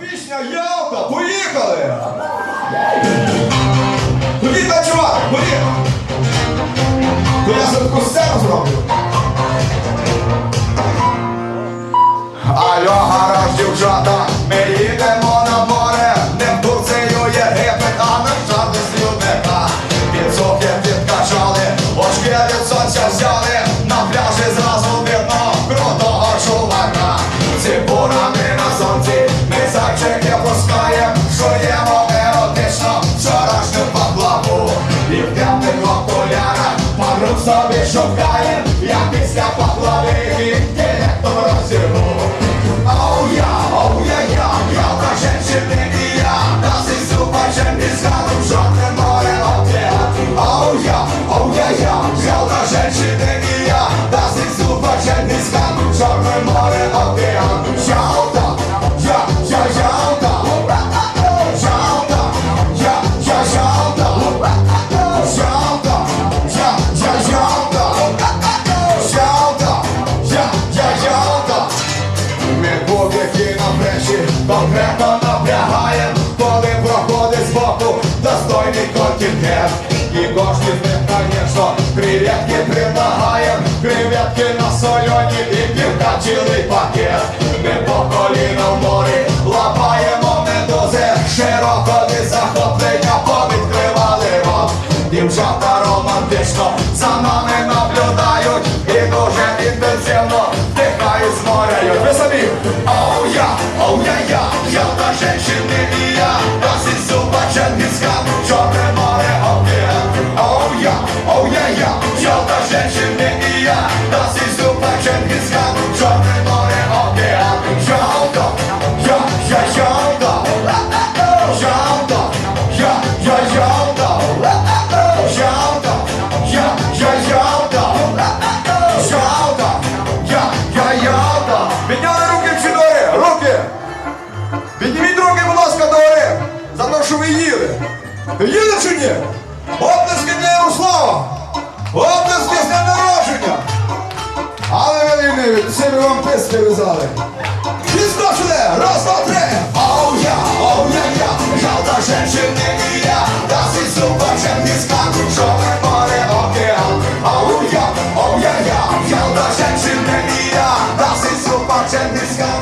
пісня Ялта, поїхали! Тоді танцювати, поїхали! То я за таку сцену зроблю. Алло, гараж, дівчата, ми їдемо на море, не в Турцію Єгипет, а не в жарти слюдника. Підсохи підкачали, очки від сонця взяли, І в темних окулярах подруг собі шукаєм, як після паплави їх директор розірву. Оу я, оу я, я, я та женщини і я, нас із зубачем і зганом жодне море океан. Оу я, оу я, я, я та женщини і я, нас із зубачем і зганом жодне море океан. Ялта, плечі конкретно напрягаєм, коли проходить збоку достойний контингент. І кожні з них, конечно, креветки предлагаєм, креветки на сольоні і півка цілий пакет. Ми по коліна в морі лапаємо медузи, широко від захоплення повідкривали рот. Дівчата романтично за нами наблюдають і дуже інтенсивно вдихають з моря. Ви самі, 야 Їде чи? Оплески для Ярослава! Оплески з дня народження! Але вони не всі вам писки вязали. Відскочили! Раз, два, три! Оу я, оу я, я, жалта женщини і я, да си супа, чем не скажу, чорне море, океан. Оу я, оу я, я, жалта женщини і я, да си супа, не скажу,